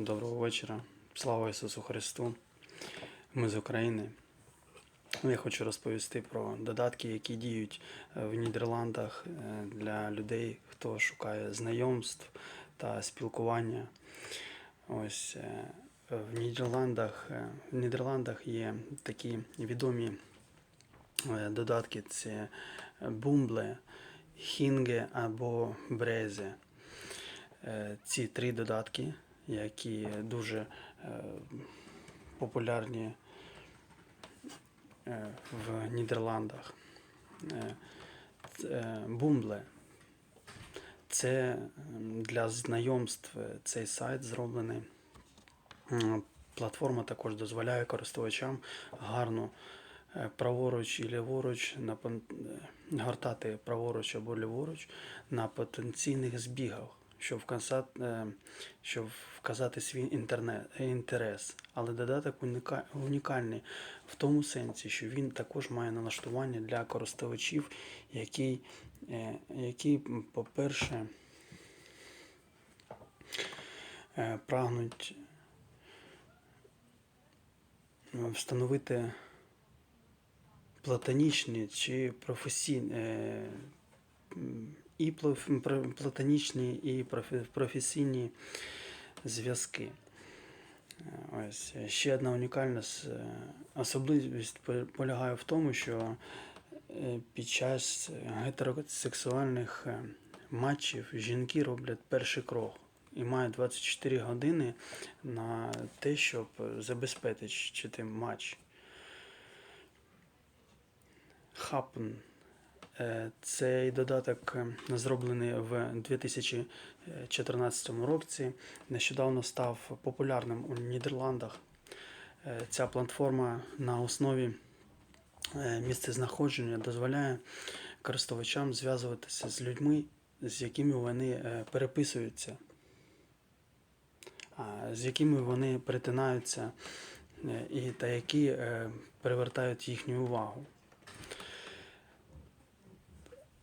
Доброго вечора. Слава Ісусу Христу. Ми з України. Я хочу розповісти про додатки, які діють е, в Нідерландах е, для людей, хто шукає знайомств та спілкування. Ось е, в Нідерландах, в Нідерландах є такі відомі додатки: це Бумбле, Хінге або Брезе. Ці три додатки, які дуже е, популярні е, в Нідерландах. Е, Бумбле. Це для знайомств цей сайт зроблений. Платформа також дозволяє користувачам гарно праворуч і ліворуч гортати праворуч або ліворуч на потенційних збігах, щоб вказати, е, щоб вказати свій інтернет, інтерес. Але додаток уніка- унікальний в тому сенсі, що він також має налаштування для користувачів, які, е, які по-перше, е, прагнуть встановити платонічні чи професійні і платонічні, і професійні зв'язки. Е, Ось ще одна унікальна е, особливість полягає в тому, що е, під час гетеросексуальних е, матчів жінки роблять перший крок і мають 24 години на те, щоб забезпечити матч. Happen. Е, Цей додаток е, зроблений в 2014 році. Нещодавно став популярним у Нідерландах. Е, Ця платформа на основі місцезнаходження дозволяє користувачам зв'язуватися з людьми, з якими вони переписуються, з якими вони перетинаються і та які привертають їхню увагу.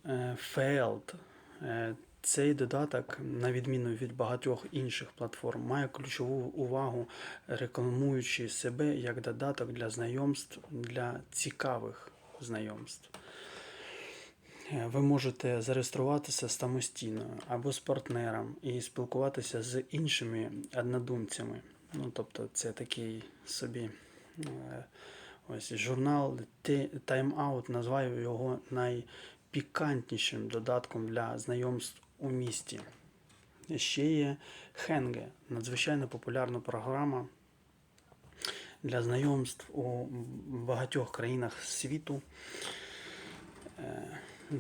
Е, Failed. Е, Цей додаток, на відміну від багатьох інших платформ, має ключову увагу, рекламуючи себе як додаток для знайомств, для цікавих знайомств. Е, Ви можете зареєструватися самостійно або з партнером і спілкуватися з іншими однодумцями. Ну, тобто, це такий собі е, ось журнал Time Out назвав його найпікантнішим додатком для знайомств у місті. Ще є Хенге, надзвичайно популярна програма для знайомств у багатьох країнах світу. Е,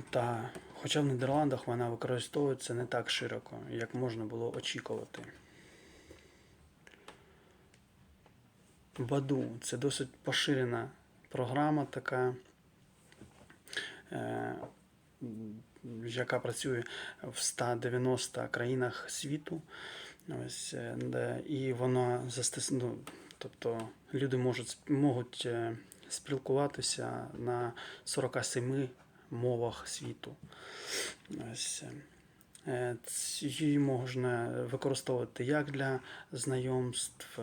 Та, хоча в Нідерландах вона використовується не так широко, як можна було очікувати. Баду це досить поширена програма, така, е, яка працює в 190 країнах світу. Ось, е, де- і вона застос... ну, тобто люди можуть, можуть е, спілкуватися на 47 мовах світу. Ось, е, її можна використовувати як для знайомств,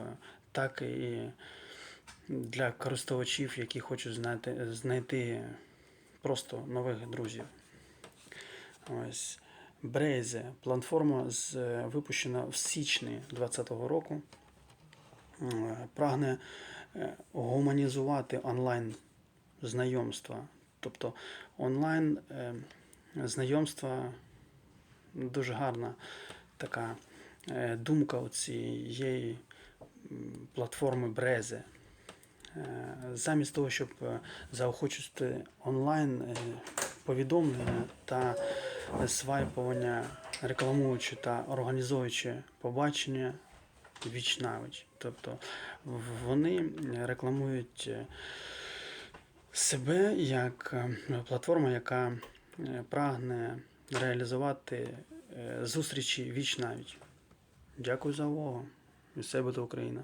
так і для користувачів, які хочуть знайти, знайти просто нових друзів. Ось. Брейзе платформа з, е, випущена в січні 2020 року. Е, Прагне е, гуманізувати онлайн знайомства. Тобто онлайн знайомства дуже гарна така думка цієї платформи Брезе. Е, Замість того, щоб е, заохочувати онлайн е, повідомлення та свайпування, рекламуючи та організуючи побачення віч навіч. Тобто вони рекламують себе як платформа, яка прагне реалізувати зустрічі віч навіч. Дякую за увагу. І все буде Україна.